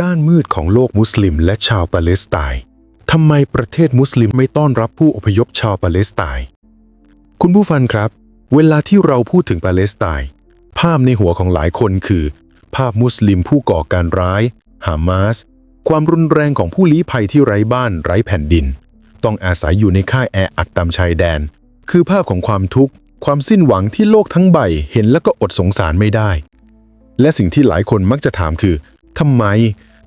ด้านมืดของโลกมุสลิมและชาวปาเลสไตน์ทำไมประเทศมุสลิมไม่ต้อนรับผู้อพยพชาวปาเลสไตน์ คุณผู้ฟังครับ เวลาที่เราพูดถึงปาเลสไตน์ ภาพในหัวของหลายคนคือ ภาพมุสลิมผู้ก่อการร้าย ฮามาส ความรุนแรงของผู้ลี้ภัยที่ไร้บ้านไร้แผ่นดิน ต้องอาศัยอยู่ในค่ายแออัดตามชายแดน คือภาพของความทุกข์ ความสิ้นหวังที่โลกทั้งใบเห็นแล้วก็อดสงสารไม่ได้ และสิ่งที่หลายคนมักจะถามคือ ทำไม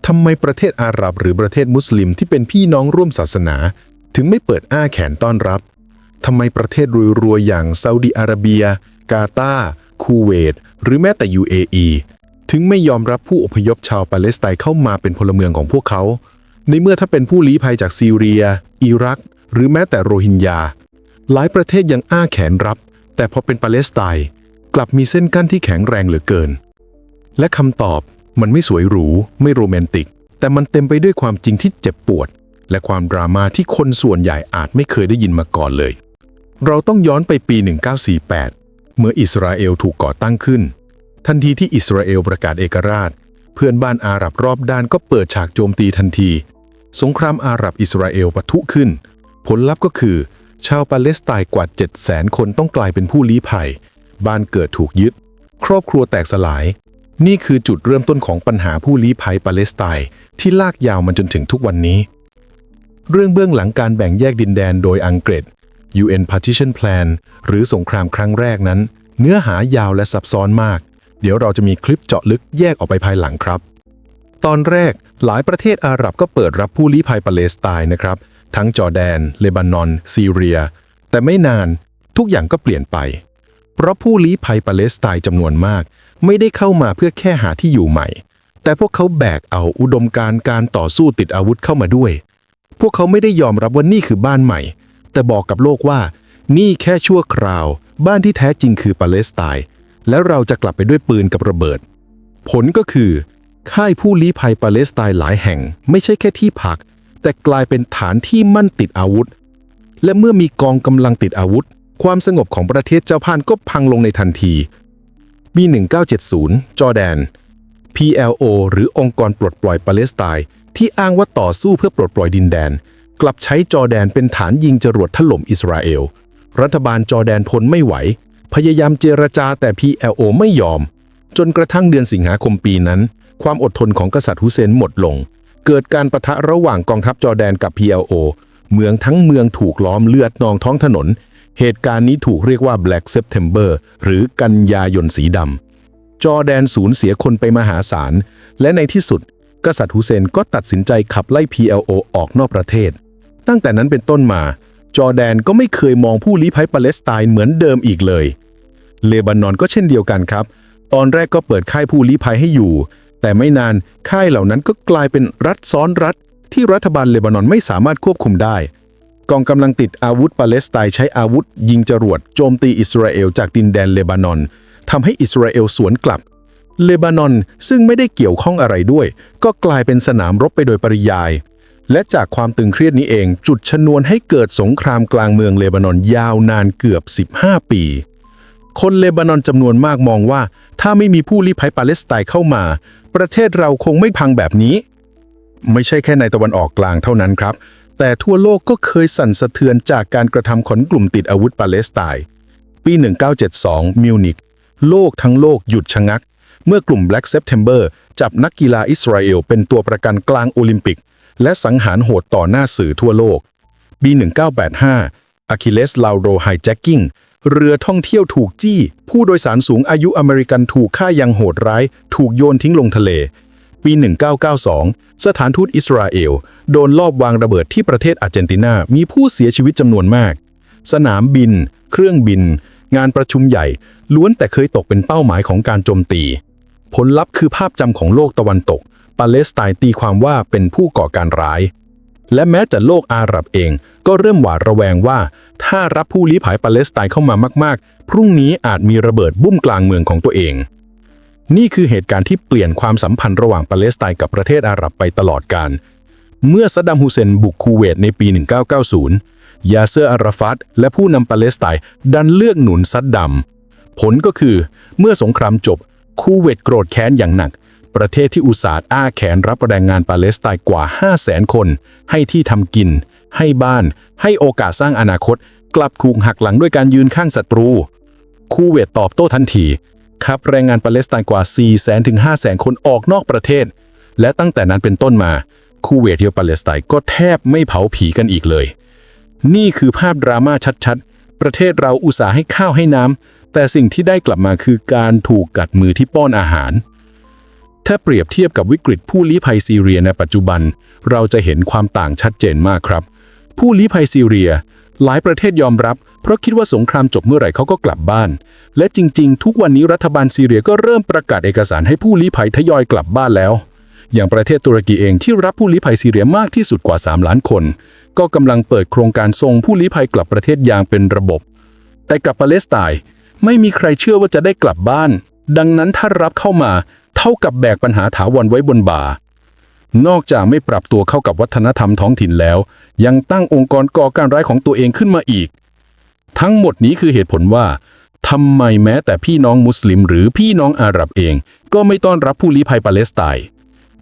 ทำไมประเทศอาหรับหรือประเทศมุสลิมที่เป็นพี่น้องร่วมศาสนา ถึงไม่เปิดอ้าแขนต้อนรับทำไมประเทศรวยๆอย่างซาอุดิอาระเบีย กาตาร์คูเวต หรือแม้แต่ UAE ถึงไม่ยอมรับผู้อพยพชาวปาเลสไตน์เข้ามาเป็นพลเมืองของพวกเขา ในเมื่อถ้าเป็นผู้ลี้ภัยจากซีเรีย อิรัก หรือแม้แต่โรฮิงญา หลายประเทศยังอ้าแขนรับ แต่พอเป็นปาเลสไตน์กลับมีเส้นกั้นที่แข็งแรงเหลือเกิน และคำตอบ มันไม่สวยหรู ไม่โรแมนติก แต่มันเต็มไปด้วยความจริงที่เจ็บปวด และความดราม่าที่คนส่วนใหญ่อาจไม่เคยได้ยินมาก่อนเลย เราต้องย้อนไปปี 1948 เมื่ออิสราเอลถูกก่อตั้งขึ้น ทันทีที่อิสราเอลประกาศเอกราช เพื่อนบ้านอาหรับรอบด้านก็เปิดฉากโจมตีทันที สงครามอาหรับอิสราเอลปะทุขึ้น ผลลัพธ์ก็คือ ชาวปาเลสไตน์กว่า 700,000 คนต้องกลายเป็นผู้ลี้ภัย บ้านเกิดถูกยึด ครอบครัวแตกสลาย นี่คือจุดเริ่มต้นของปัญหาผู้ลี้ภัยปาเลสไตน์ที่ลากยาวมาจนถึงทุกวันนี้ เรื่องเบื้องหลังการแบ่งแยกดินแดนโดยอังกฤษ UN Partition Plan หรือสงครามครั้งแรกนั้น เนื้อหายาวและซับซ้อนมาก เดี๋ยวเราจะมีคลิปเจาะลึกแยกออกไปภายหลังครับ ตอนแรกหลายประเทศอาหรับก็เปิดรับผู้ลี้ภัยปาเลสไตน์นะครับ ทั้งจอร์แดน เลบานอน ซีเรีย แต่ไม่นานทุกอย่างก็เปลี่ยนไป เพราะผู้ลี้ภัยปาเลสไตน์จำนวนมาก ไม่ได้เข้ามาเพื่อแค่หาที่อยู่ใหม่ แต่พวกเขาแบกเอาอุดมการณ์การต่อสู้ติดอาวุธเข้ามาด้วย พวกเขาไม่ได้ยอมรับว่านี่คือบ้านใหม่ แต่บอกกับโลกว่า นี่แค่ชั่วคราว บ้านที่แท้จริงคือปาเลสไตน์แล้วเราจะกลับไปด้วยปืนกับระเบิด ผลก็คือ ค่ายผู้ลี้ภัยปาเลสไตน์หลายแห่ง ไม่ใช่แค่ที่พัก แต่กลายเป็นฐานที่มั่นติดอาวุธ และเมื่อมีกองกำลังติดอาวุธ ความสงบของประเทศเจ้าพานก็พังลงในทันที ปี 1970 จอร์แดน PLO หรือองค์กรปลดปล่อยปาเลสไตน์ที่อ้างว่าต่อสู้เพื่อปลดปล่อยดินแดน กลับใช้จอร์แดนเป็นฐานยิงจรวดถล่มอิสราเอล รัฐบาลจอร์แดนทนไม่ไหว พยายามเจรจาแต่ PLO ไม่ยอม จนกระทั่งเดือนสิงหาคมปีนั้น ความอดทนของกษัตริย์ฮุเซนหมดลง เกิดการประทะระหว่างกองทัพจอร์แดนกับ PLO เมืองทั้งเมืองถูกล้อมเลือดนองท้องถนน เหตุการณ์นี้ถูกเรียกว่า Black September หรือกันยายนสีดำ จอแดนสูญเสียคนไปมหาศาล และในที่สุด กษัตริย์ฮุเซนก็ตัดสินใจขับไล่ PLO ออกนอกประเทศ ตั้งแต่นั้นเป็นต้นมา จอแดนก็ไม่เคยมองผู้ลี้ภัยปาเลสไตน์เหมือนเดิมอีกเลย เลบานอนก็เช่นเดียวกันครับ ตอนแรกก็เปิดค่ายผู้ลี้ภัยให้อยู่ แต่ไม่นานค่ายเหล่านั้นก็กลายเป็นรัฐซ้อนรัฐ ที่รัฐบาลเลบานอนไม่สามารถควบคุมได้ กองกำลังติดอาวุธปาเลสไตน์ใช้อาวุธ ยิงจรวดโจมตีอิสราเอลจากดินแดนเลบานอนทำให้อิสราเอลสวนกลับ เลบานอนซึ่งไม่ได้เกี่ยวข้องอะไรด้วย ก็กลายเป็นสนามรบไปโดยปริยาย และจากความตึงเครียดนี้เอง จุดชนวนให้เกิดสงครามกลางเมืองเลบานอนยาวนานเกือบ 15 ปี คนเลบานอนจำนวนมากมองว่า ถ้าไม่มีผู้ลี้ภัยปาเลสไตน์เข้ามา ประเทศเราคงไม่พังแบบนี้ ไม่ใช่แค่ในตะวันออกกลางเท่านั้นครับ แต่ทั่วโลกก็เคยสั่นสะเทือนจากการกระทำของกลุ่มติดอาวุธปาเลสไตน์ ปี 1972 มิวนิกโลกทั้งโลกหยุดชะงัก เมื่อกลุ่ม Black September จับนักกีฬาอิสราเอลเป็นตัวประกันกลางโอลิมปิก และสังหารโหดต่อหน้าสื่อทั่วโลก ปี 1985อะคิเลสลาวโรไฮแจ็คกิ้งเรือท่องเที่ยวถูกจี้ ผู้โดยสารสูงอายุอเมริกันถูกฆ่าอยังโหดร้าย ถูกโยนทิ้งลงทะเล ปี 1992 สถานทูตอิสราเอล โดนลอบวางระเบิดที่ประเทศอาร์เจนตินา มีผู้เสียชีวิตจำนวนมาก สนามบิน เครื่องบิน งานประชุมใหญ่ ล้วนแต่เคยตกเป็นเป้าหมายของการโจมตี ผลลัพธ์คือภาพจำของโลกตะวันตก ปาเลสไตน์ตีความว่าเป็นผู้ก่อการร้าย และแม้แต่โลกอาหรับเอง ก็เริ่มหวาดระแวงว่า ถ้ารับผู้ลี้ภัยปาเลสไตน์เข้ามามาก ๆ พรุ่งนี้อาจมีระเบิดบุ้มกลางเมืองของตัวเอง นี่คือเหตุการณ์ที่เปลี่ยนความสัมพันธ์ระหว่างปาเลสไตน์กับประเทศอาหรับไปตลอดกาลเมื่อซัดดัมฮุเซนบุกคูเวตในปี 1990 ยาเซอร์อาราฟัตและผู้นำปาเลสไตน์ดันเลือกหนุนซัดดัม ผลก็คือเมื่อสงครามจบ คูเวตโกรธแค้นอย่างหนัก ประเทศที่อุตสาห์อ้าแขนรับแรงงานปาเลสไตน์กว่า 5 0 0แสนคน ให้ที่ทำกิน ให้บ้าน ให้โอกาสสร้างอนาคต กลับถูกหักหลังด้วยการยืนข้างศัตรู คูเวตตอบโต้ทันที ขับแรงงานปาเลสไตน์กว่า 4 0 0แสนถึง5 0 0แสนคนออกนอกประเทศ และตั้งแต่นั้นเป็นต้นมาคูเวตเที่ยวปาเลสไตน์ก็แทบไม่เผาผีกันอีกเลย นี่คือภาพดราม่าชัดๆ ประเทศเราอุตส่าห์ให้ข้าวให้น้ำแต่สิ่งที่ได้กลับมาคือการถูกกัดมือที่ป้อนอาหาร ถ้าเปรียบเทียบกับวิกฤตผู้ลี้ภัยซีเรียในปัจจุบัน เราจะเห็นความต่างชัดเจนมากครับ ผู้ลี้ภัยซีเรีย หลายประเทศยอมรับ เพราะคิดว่าสงครามจบเมื่อไหร่เขาก็กลับบ้าน และจริง ๆ ทุกวันนี้รัฐบาลซีเรียก็เริ่มประกาศเอกสารให้ผู้ลี้ภัยทยอยกลับบ้านแล้ว อย่างประเทศตุรกีเองที่รับผู้ลี้ภัยซีเรียมากที่สุดกว่า 3 ล้านคน ก็กำลังเปิดโครงการส่งผู้ลี้ภัยกลับประเทศอย่างเป็นระบบ แต่กับปาเลสไตน์ไม่มีใครเชื่อว่าจะได้กลับบ้าน ดังนั้นถ้ารับเข้ามา เท่ากับแบกปัญหาถาวรไว้บนบ่า นอกจากไม่ปรับตัวเข้ากับวัฒนธรรมท้องถิ่นแล้ว ยังตั้งองค์กรก่อการร้ายของตัวเองขึ้นมาอีก ทั้งหมดนี้คือเหตุผลว่าทำไมแม้แต่พี่น้องมุสลิม หรือพี่น้องอาหรับเอง ก็ไม่ต้อนรับผู้ลี้ภัยปาเลสไตน์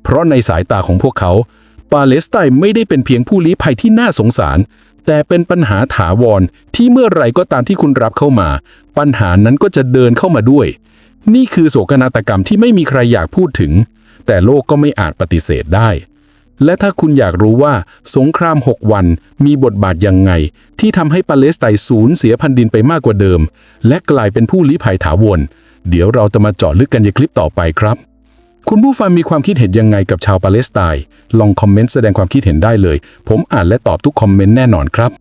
เพราะในสายตาของพวกเขา ปาเลสไตน์ไม่ได้เป็นเพียงผู้ลี้ภัยที่น่าสงสาร แต่เป็นปัญหาถาวรที่เมื่อไรก็ตามที่คุณรับเข้ามา ปัญหานั้นก็จะเดินเข้ามาด้วย นี่คือโศกนาฏกรรมที่ไม่มีใครอยากพูดถึง แต่โลกก็ไม่อาจปฏิเสธได้ และถ้าคุณอยากรู้ว่าสงคราม 6 วันมีบทบาทยังไง ที่ทำให้ปาเลสไตน์สูญเสียแผ่นดินไปมากกว่าเดิม และกลายเป็นผู้ลี้ภัยถาวรเดี๋ยวเราจะมาเจาะลึกกันในคลิปต่อไปครับ คุณผู้ฟังมีความคิดเห็นยังไงกับชาวปาเลสไตน์ลองคอมเมนต์แสดงความคิดเห็นได้เลย ผมอ่านและตอบทุกคอมเมนต์แน่นอนครับ